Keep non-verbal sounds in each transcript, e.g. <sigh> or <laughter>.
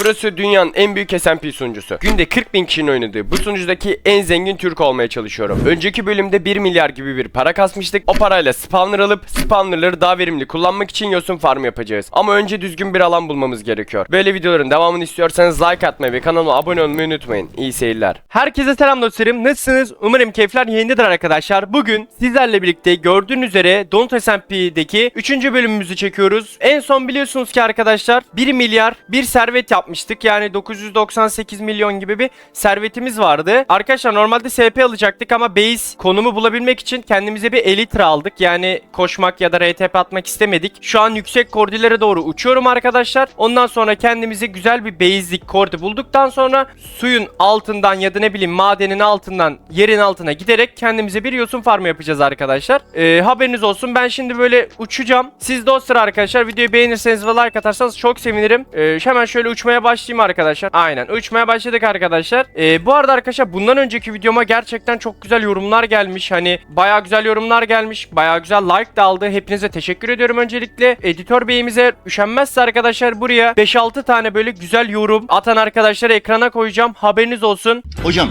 Burası dünyanın en büyük SMP sunucusu. Günde 40 bin kişinin oynadığı bu sunucudaki en zengin Türk olmaya çalışıyorum. Önceki bölümde 1 milyar gibi bir para kasmıştık. O parayla spawner alıp spawnerları daha verimli kullanmak için yosun farm yapacağız. Ama önce düzgün bir alan bulmamız gerekiyor. Böyle videoların devamını istiyorsanız like atmayı ve kanalıma abone olmayı unutmayın. İyi seyirler. Herkese selam dostlarım. Nasılsınız? Umarım keyifler yerindedir arkadaşlar. Bugün sizlerle birlikte gördüğünüz üzere Don't SMP'deki 3. bölümümüzü çekiyoruz. En son biliyorsunuz ki arkadaşlar 1 milyar bir servet yapmıştık. Yani 998 milyon gibi bir servetimiz vardı. Arkadaşlar normalde SP alacaktık ama base konumu bulabilmek için kendimize bir elitra aldık. Yani koşmak ya da RTP atmak istemedik. Şu an yüksek kordilere doğru uçuyorum arkadaşlar. Ondan sonra kendimize güzel bir base'lik kordi bulduktan sonra suyun altından ya da ne bileyim madenin altından yerin altına giderek kendimize bir yosun farmı yapacağız arkadaşlar. Ee, haberiniz olsun. Ben şimdi böyle uçacağım. Siz de o sıra arkadaşlar videoyu beğenirseniz ve like atarsanız çok sevinirim. Ee, hemen şöyle uçmaya başlayayım arkadaşlar. Aynen uçmaya başladık arkadaşlar. Ee, bu arada arkadaşlar bundan önceki videoma gerçekten çok güzel yorumlar gelmiş. Hani baya güzel yorumlar gelmiş. Baya güzel like de aldı. Hepinize teşekkür ediyorum öncelikle. Editör beyimize üşenmezse arkadaşlar buraya 5-6 tane böyle güzel yorum atan arkadaşları ekrana koyacağım. Haberiniz olsun. Hocam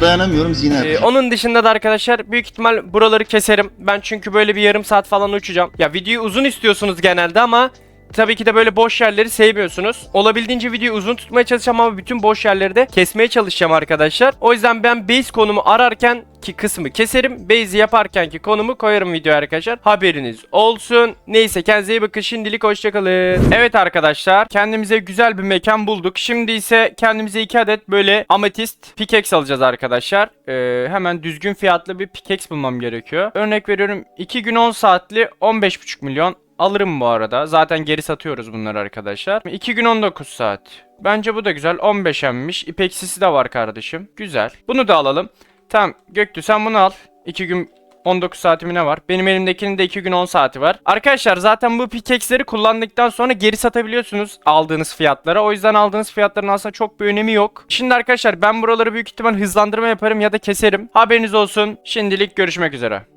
dayanamıyorum zina Ee, onun dışında da arkadaşlar büyük ihtimal buraları keserim. Ben çünkü böyle bir yarım saat falan uçacağım. Ya videoyu uzun istiyorsunuz genelde ama tabii ki de böyle boş yerleri sevmiyorsunuz. Olabildiğince videoyu uzun tutmaya çalışacağım ama bütün boş yerleri de kesmeye çalışacağım arkadaşlar. O yüzden ben base konumu ararken ki kısmı keserim. Base'i yaparken ki konumu koyarım videoya arkadaşlar. Haberiniz olsun. Neyse kendinize iyi bakın. Şimdilik hoşçakalın. Evet arkadaşlar kendimize güzel bir mekan bulduk. Şimdi ise kendimize iki adet böyle ametist pickaxe alacağız arkadaşlar. Ee, hemen düzgün fiyatlı bir pickaxe bulmam gerekiyor. Örnek veriyorum 2 gün 10 saatli 15,5 milyon. Alırım bu arada. Zaten geri satıyoruz bunları arkadaşlar. 2 gün 19 saat. Bence bu da güzel. 15 emmiş. İpeksisi de var kardeşim. Güzel. Bunu da alalım. Tamam Göktü sen bunu al. 2 gün 19 saatimi ne var? Benim elimdekinin de 2 gün 10 saati var. Arkadaşlar zaten bu pickaxe'leri kullandıktan sonra geri satabiliyorsunuz aldığınız fiyatlara. O yüzden aldığınız fiyatların aslında çok bir önemi yok. Şimdi arkadaşlar ben buraları büyük ihtimal hızlandırma yaparım ya da keserim. Haberiniz olsun. Şimdilik görüşmek üzere.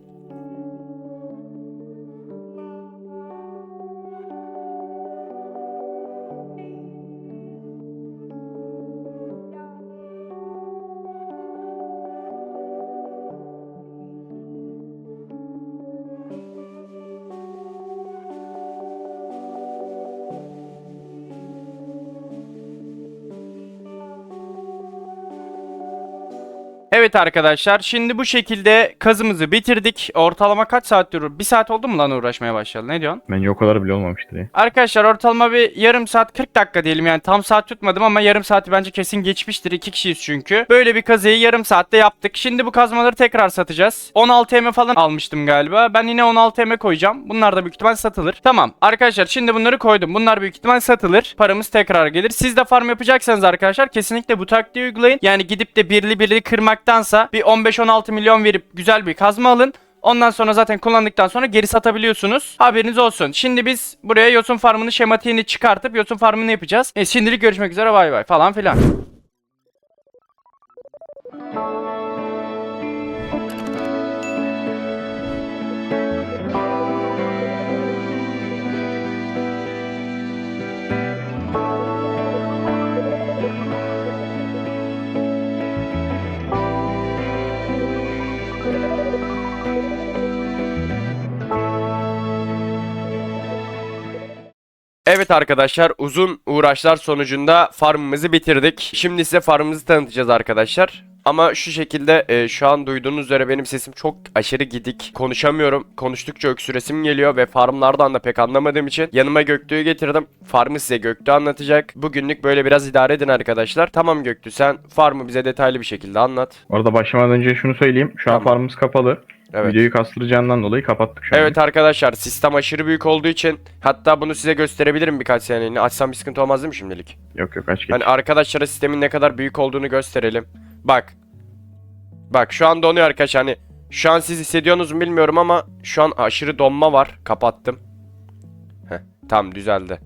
Evet arkadaşlar şimdi bu şekilde kazımızı bitirdik. Ortalama kaç saat durur? Bir saat oldu mu lan uğraşmaya başladı? Ne diyorsun? Bence o kadar bile olmamıştır ya. Arkadaşlar ortalama bir yarım saat 40 dakika diyelim yani tam saat tutmadım ama yarım saati bence kesin geçmiştir. iki kişiyiz çünkü. Böyle bir kazıyı yarım saatte yaptık. Şimdi bu kazmaları tekrar satacağız. 16 M falan almıştım galiba. Ben yine 16 M koyacağım. Bunlar da büyük ihtimal satılır. Tamam arkadaşlar şimdi bunları koydum. Bunlar büyük ihtimal satılır. Paramız tekrar gelir. Siz de farm yapacaksanız arkadaşlar kesinlikle bu taktiği uygulayın. Yani gidip de birli birli kırmaktansa bir 15-16 milyon verip güzel bir kazma alın. Ondan sonra zaten kullandıktan sonra geri satabiliyorsunuz. Haberiniz olsun. Şimdi biz buraya yosun farmını şematiğini çıkartıp yosun farmını yapacağız. E, şimdilik görüşmek üzere bay bay falan filan. Evet arkadaşlar uzun uğraşlar sonucunda farmımızı bitirdik. Şimdi size farmımızı tanıtacağız arkadaşlar. Ama şu şekilde e, şu an duyduğunuz üzere benim sesim çok aşırı gidik. Konuşamıyorum. Konuştukça öksüresim geliyor ve farmlardan da pek anlamadığım için yanıma Göktü'yü getirdim. Farmı size Göktü anlatacak. Bugünlük böyle biraz idare edin arkadaşlar. Tamam Göktü sen farmı bize detaylı bir şekilde anlat. Orada başlamadan önce şunu söyleyeyim. Şu an Tamam. farmımız kapalı. Evet. Videoyu kastıracağından dolayı kapattık şu an. Evet arkadaşlar sistem aşırı büyük olduğu için hatta bunu size gösterebilirim birkaç saniyeliğine. Açsam bir sıkıntı olmaz değil mi şimdilik? Yok yok aç geç. Hani arkadaşlara sistemin ne kadar büyük olduğunu gösterelim. Bak. Bak şu an donuyor arkadaşlar hani şu an siz hissediyorsunuz mu bilmiyorum ama şu an aşırı donma var. Kapattım. Heh, tamam düzeldi.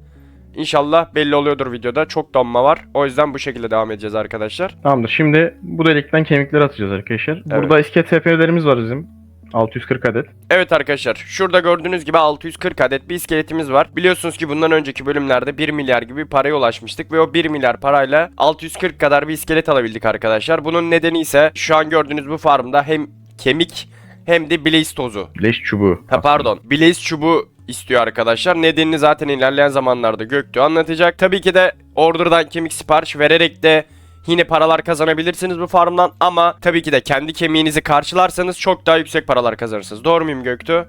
İnşallah belli oluyordur videoda. Çok donma var. O yüzden bu şekilde devam edeceğiz arkadaşlar. Tamamdır. Şimdi bu delikten kemikleri atacağız arkadaşlar. Burada iskelet SP'lerimiz var bizim. 640 adet. Evet arkadaşlar şurada gördüğünüz gibi 640 adet bir iskeletimiz var. Biliyorsunuz ki bundan önceki bölümlerde 1 milyar gibi paraya ulaşmıştık ve o 1 milyar parayla 640 kadar bir iskelet alabildik arkadaşlar. Bunun nedeni ise şu an gördüğünüz bu farmda hem kemik hem de blaze tozu. Leş çubuğu. Ha pardon blaze çubuğu istiyor arkadaşlar. Nedenini zaten ilerleyen zamanlarda Göktuğ anlatacak. Tabii ki de order'dan kemik sipariş vererek de yine paralar kazanabilirsiniz bu farmdan ama tabii ki de kendi kemiğinizi karşılarsanız çok daha yüksek paralar kazanırsınız. Doğru muyum Göktuğ?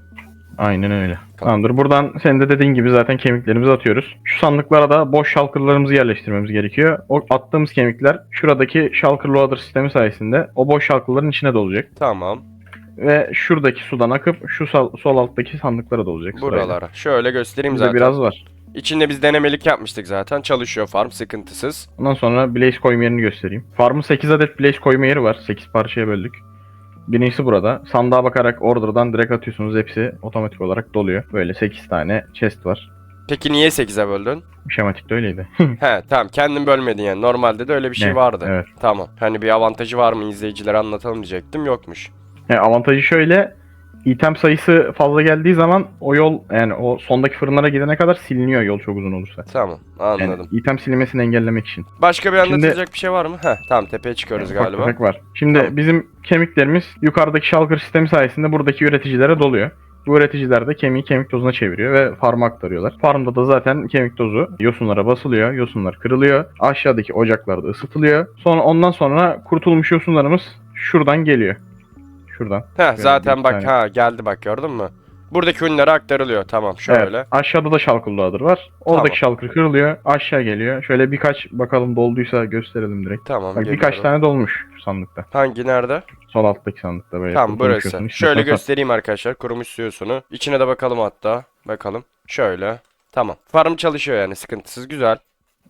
Aynen öyle. Tamamdır. Buradan senin de dediğin gibi zaten kemiklerimizi atıyoruz. Şu sandıklara da boş shulker'larımızı yerleştirmemiz gerekiyor. O attığımız kemikler şuradaki shulker loader sistemi sayesinde o boş shulker'ların içine dolacak. Tamam. Ve şuradaki sudan akıp şu sol, sol alttaki sandıklara dolacak. sırayla. Buralara. Şöyle göstereyim Bizde zaten. biraz var. İçinde biz denemelik yapmıştık zaten. Çalışıyor farm sıkıntısız. Ondan sonra blaze koyma yerini göstereyim. Farmın 8 adet blaze koyma yeri var. 8 parçaya böldük. Birincisi burada. Sandığa bakarak order'dan direkt atıyorsunuz. Hepsi otomatik olarak doluyor. Böyle 8 tane chest var. Peki niye 8'e böldün? Şematikte öyleydi. <laughs> He tamam kendin bölmedin yani. Normalde de öyle bir şey Ne? vardı. Evet. Tamam. Hani bir avantajı var mı izleyicilere anlatalım diyecektim. Yokmuş. Yani avantajı şöyle. İtem sayısı fazla geldiği zaman o yol yani o sondaki fırınlara gidene kadar siliniyor yol çok uzun olursa. Tamam anladım. Yani item silinmesini engellemek için. Başka bir Şimdi- anlatılacak bir şey var mı? Heh tamam tepeye çıkıyoruz Ufak galiba. tefek var. Şimdi Tamam. bizim kemiklerimiz yukarıdaki shulker sistemi sayesinde buradaki üreticilere doluyor. Bu üreticiler de kemiği kemik tozuna çeviriyor ve farma aktarıyorlar. Farmda da zaten kemik tozu yosunlara basılıyor, yosunlar kırılıyor. Aşağıdaki ocaklarda ısıtılıyor. Sonra ondan sonra kurtulmuş yosunlarımız şuradan geliyor. Şuradan. Heh zaten bak tane. ha geldi bak gördün mü? Buradaki ürünlere aktarılıyor. Tamam şöyle. Evet, aşağıda da shulker loader var. Oradaki shulker kırılıyor, aşağı geliyor. Şöyle birkaç bakalım dolduysa gösterelim direkt. Tamam Bak birkaç tane dolmuş sandıkta. Hangi nerede? Sol alttaki sandıkta böyle. Tamam burası. Şöyle göstereyim arkadaşlar. Kurumuş suyosunu. İçine de bakalım hatta. Bakalım. Şöyle. Tamam. Farm çalışıyor yani sıkıntısız. Güzel.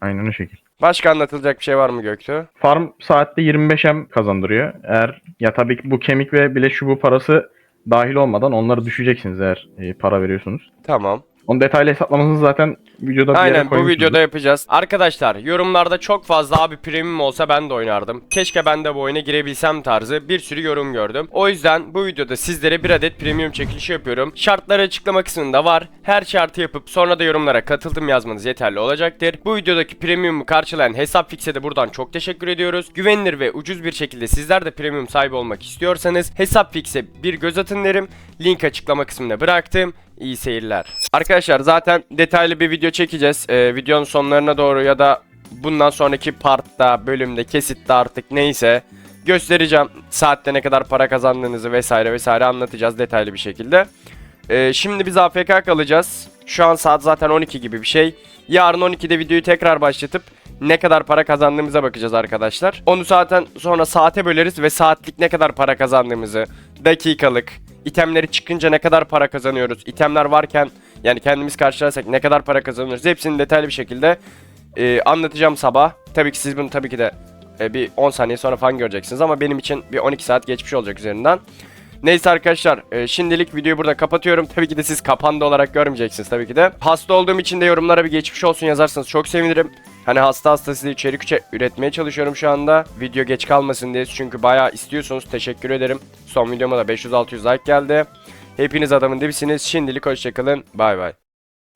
Aynen o şekil. Başka anlatılacak bir şey var mı Göktuğ? Farm saatte 25M kazandırıyor. Eğer ya tabii ki bu kemik ve bile çubuğu parası dahil olmadan onları düşeceksiniz eğer e, para veriyorsunuz. Tamam. Onun detaylı hesaplamasını zaten videoda bir yere Aynen bu videoda yapacağız. Arkadaşlar yorumlarda çok fazla abi premium olsa ben de oynardım. Keşke ben de bu oyuna girebilsem tarzı bir sürü yorum gördüm. O yüzden bu videoda sizlere bir adet premium çekilişi yapıyorum. Şartları açıklama kısmında var. Her şartı yapıp sonra da yorumlara katıldım yazmanız yeterli olacaktır. Bu videodaki premiumu karşılayan Hesap Fix'e de buradan çok teşekkür ediyoruz. Güvenilir ve ucuz bir şekilde sizler de premium sahibi olmak istiyorsanız Hesap Fix'e bir göz atın derim. Link açıklama kısmına bıraktım. İyi seyirler. Arkadaşlar zaten detaylı bir video çekeceğiz. Ee, videonun sonlarına doğru ya da bundan sonraki partta, bölümde, kesitte artık neyse göstereceğim. Saatte ne kadar para kazandığınızı vesaire vesaire anlatacağız detaylı bir şekilde. Ee, şimdi biz AFK kalacağız. Şu an saat zaten 12 gibi bir şey. Yarın 12'de videoyu tekrar başlatıp ne kadar para kazandığımıza bakacağız arkadaşlar. Onu zaten sonra saate böleriz ve saatlik ne kadar para kazandığımızı, dakikalık, itemleri çıkınca ne kadar para kazanıyoruz, itemler varken yani kendimiz karşılarsak ne kadar para kazanıyoruz hepsini detaylı bir şekilde e, anlatacağım sabah. Tabii ki siz bunu tabii ki de e, bir 10 saniye sonra falan göreceksiniz ama benim için bir 12 saat geçmiş olacak üzerinden. Neyse arkadaşlar e, şimdilik videoyu burada kapatıyorum. Tabii ki de siz kapandı olarak görmeyeceksiniz tabii ki de. Hasta olduğum için de yorumlara bir geçmiş olsun yazarsanız çok sevinirim. Hani hasta hasta size içerik üretmeye çalışıyorum şu anda. Video geç kalmasın diye çünkü bayağı istiyorsunuz. Teşekkür ederim. Son videoma da 500-600 like geldi. Hepiniz adamın dibisiniz. Şimdilik hoşçakalın. Bay bay.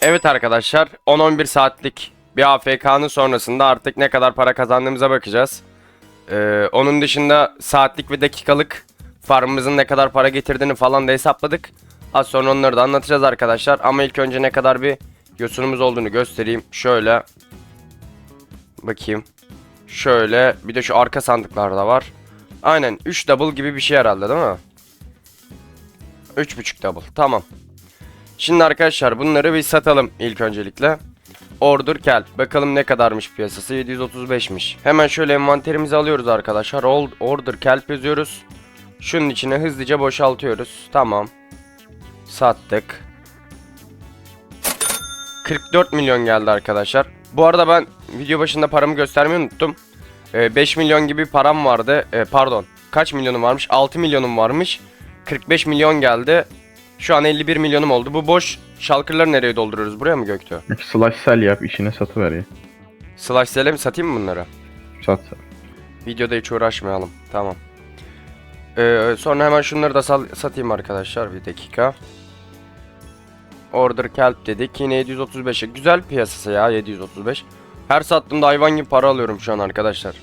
Evet arkadaşlar 10-11 saatlik bir AFK'nın sonrasında artık ne kadar para kazandığımıza bakacağız. Ee, onun dışında saatlik ve dakikalık farmımızın ne kadar para getirdiğini falan da hesapladık. Az sonra onları da anlatacağız arkadaşlar. Ama ilk önce ne kadar bir yosunumuz olduğunu göstereyim. Şöyle. Bakayım. Şöyle. Bir de şu arka sandıklarda var. Aynen 3 double gibi bir şey herhalde değil mi? 3.5 double. Tamam. Şimdi arkadaşlar bunları bir satalım ilk öncelikle. Order Kel. Bakalım ne kadarmış piyasası. 735'miş. Hemen şöyle envanterimizi alıyoruz arkadaşlar. Ol- Order Kelp yazıyoruz. Şunun içine hızlıca boşaltıyoruz. Tamam. Sattık. 44 milyon geldi arkadaşlar. Bu arada ben video başında paramı göstermeyi unuttum. Ee, 5 milyon gibi param vardı. Ee, pardon. Kaç milyonum varmış? 6 milyonum varmış. 45 milyon geldi. Şu an 51 milyonum oldu. Bu boş şalkırları nereye dolduruyoruz? Buraya mı Göktuğ? Slash sell yap işine satıver ya. Slash sale mi satayım mı bunları? Sat. Videoda hiç uğraşmayalım. Tamam. Ee, sonra hemen şunları da sal- satayım arkadaşlar bir dakika. Order kelp dedik. Yine 735'e. Güzel piyasası ya 735. Her sattığımda hayvan gibi para alıyorum şu an arkadaşlar.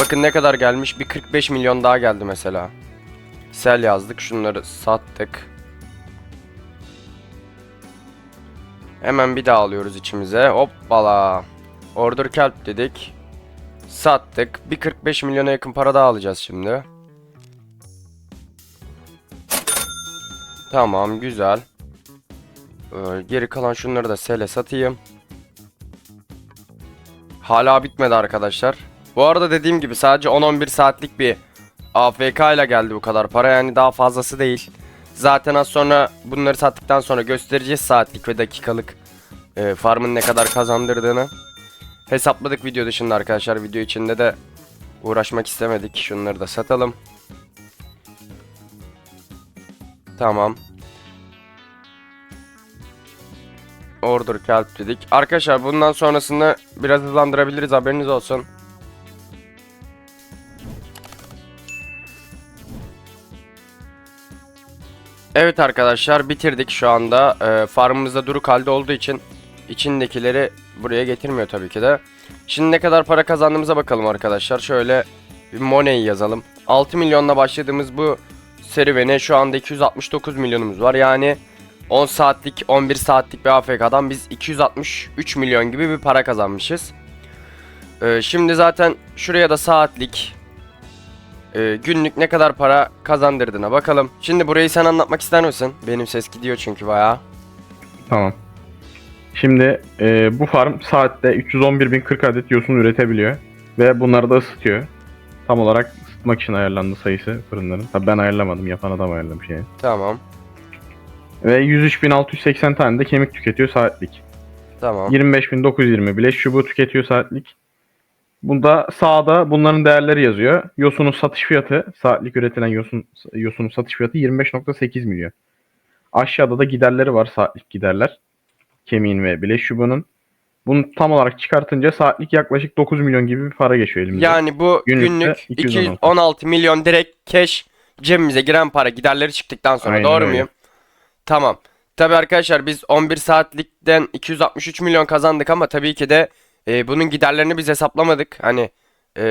Bakın ne kadar gelmiş. Bir 45 milyon daha geldi mesela. Sel yazdık. Şunları sattık. Hemen bir daha alıyoruz içimize. Hoppala. Order kelp dedik. Sattık. Bir 45 milyona yakın para daha alacağız şimdi. Tamam güzel. Ee, geri kalan şunları da sele satayım. Hala bitmedi arkadaşlar. Bu arada dediğim gibi sadece 10-11 saatlik bir AFK ile geldi bu kadar para yani daha fazlası değil. Zaten az sonra bunları sattıktan sonra göstereceğiz saatlik ve dakikalık e, farmın ne kadar kazandırdığını. Hesapladık video dışında arkadaşlar. Video içinde de uğraşmak istemedik. Şunları da satalım. Tamam. Order kelp dedik. Arkadaşlar bundan sonrasında biraz hızlandırabiliriz haberiniz olsun. Evet arkadaşlar bitirdik şu anda. Ee, farmımızda duruk halde olduğu için içindekileri buraya getirmiyor tabii ki de. Şimdi ne kadar para kazandığımıza bakalım arkadaşlar. Şöyle bir money yazalım. 6 milyonla başladığımız bu serüvene şu anda 269 milyonumuz var. Yani 10 saatlik 11 saatlik bir AFK'dan biz 263 milyon gibi bir para kazanmışız. Ee, şimdi zaten şuraya da saatlik e, günlük ne kadar para kazandırdığına bakalım. Şimdi burayı sen anlatmak ister misin? Benim ses gidiyor çünkü bayağı. Tamam. Şimdi e, bu farm saatte 311.040 adet yosun üretebiliyor. Ve bunları da ısıtıyor. Tam olarak ısıtmak için ayarlandı sayısı fırınların. Tabii ben ayarlamadım. Yapan adam ayarlamış yani. Tamam. Ve 103.680 tane de kemik tüketiyor saatlik. Tamam. 25.920 bileş çubuğu tüketiyor saatlik. Bunda sağda bunların değerleri yazıyor. Yosunun satış fiyatı, saatlik üretilen yosun yosunun satış fiyatı 25.8 milyon. Aşağıda da giderleri var, saatlik giderler. Kemiğin ve bileş çubuğunun. Bunu tam olarak çıkartınca saatlik yaklaşık 9 milyon gibi bir para geçiyor elimize. Yani bu günlük 216. 216 milyon direkt cash cebimize giren para giderleri çıktıktan sonra Aynen doğru öyle. muyum? Tamam. Tabi arkadaşlar biz 11 saatlikten 263 milyon kazandık ama tabii ki de e, bunun giderlerini biz hesaplamadık. Hani e,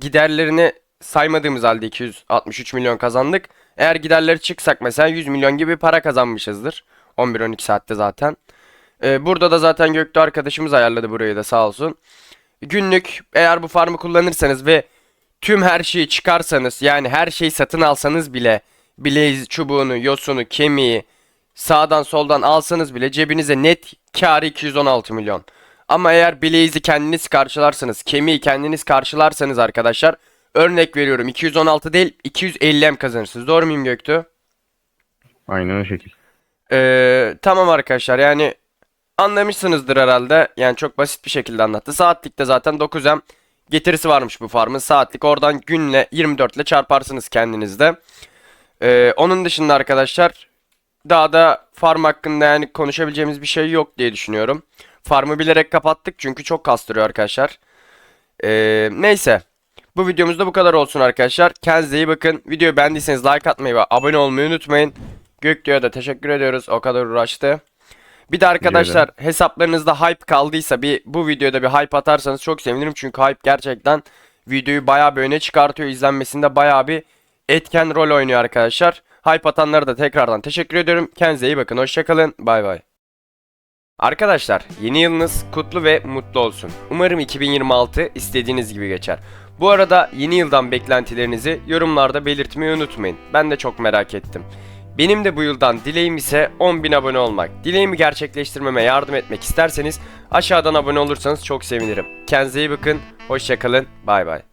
giderlerini saymadığımız halde 263 milyon kazandık. Eğer giderleri çıksak mesela 100 milyon gibi para kazanmışızdır. 11-12 saatte zaten. E, burada da zaten Göktuğ arkadaşımız ayarladı burayı da sağ olsun. Günlük eğer bu farmı kullanırsanız ve tüm her şeyi çıkarsanız yani her şeyi satın alsanız bile Blaze çubuğunu, yosunu, kemiği sağdan soldan alsanız bile cebinize net karı 216 milyon. Ama eğer Blaze'i kendiniz karşılarsanız, kemiği kendiniz karşılarsanız arkadaşlar örnek veriyorum 216 değil 250 M kazanırsınız. Doğru muyum Göktuğ? Aynen o şekil. Ee, tamam arkadaşlar yani anlamışsınızdır herhalde. Yani çok basit bir şekilde anlattı. Saatlikte zaten 9M getirisi varmış bu farmın. Saatlik oradan günle 24 ile çarparsınız kendinizde. Ee, onun dışında arkadaşlar daha da farm hakkında yani konuşabileceğimiz bir şey yok diye düşünüyorum. Farmı bilerek kapattık çünkü çok kastırıyor arkadaşlar. Ee, neyse. Bu videomuzda bu kadar olsun arkadaşlar. Kendinize iyi bakın. Videoyu beğendiyseniz like atmayı ve abone olmayı unutmayın. Göktuğ'a da teşekkür ediyoruz. O kadar uğraştı. Bir de arkadaşlar hesaplarınızda hype kaldıysa bir bu videoda bir hype atarsanız çok sevinirim. Çünkü hype gerçekten videoyu bayağı bir öne çıkartıyor. İzlenmesinde bayağı bir etken rol oynuyor arkadaşlar. Hype atanlara da tekrardan teşekkür ediyorum. Kendinize iyi bakın. Hoşçakalın. Bay bay. Arkadaşlar yeni yılınız kutlu ve mutlu olsun. Umarım 2026 istediğiniz gibi geçer. Bu arada yeni yıldan beklentilerinizi yorumlarda belirtmeyi unutmayın. Ben de çok merak ettim. Benim de bu yıldan dileğim ise 10.000 abone olmak. Dileğimi gerçekleştirmeme yardım etmek isterseniz aşağıdan abone olursanız çok sevinirim. Kendinize iyi bakın, hoşçakalın, bay bay.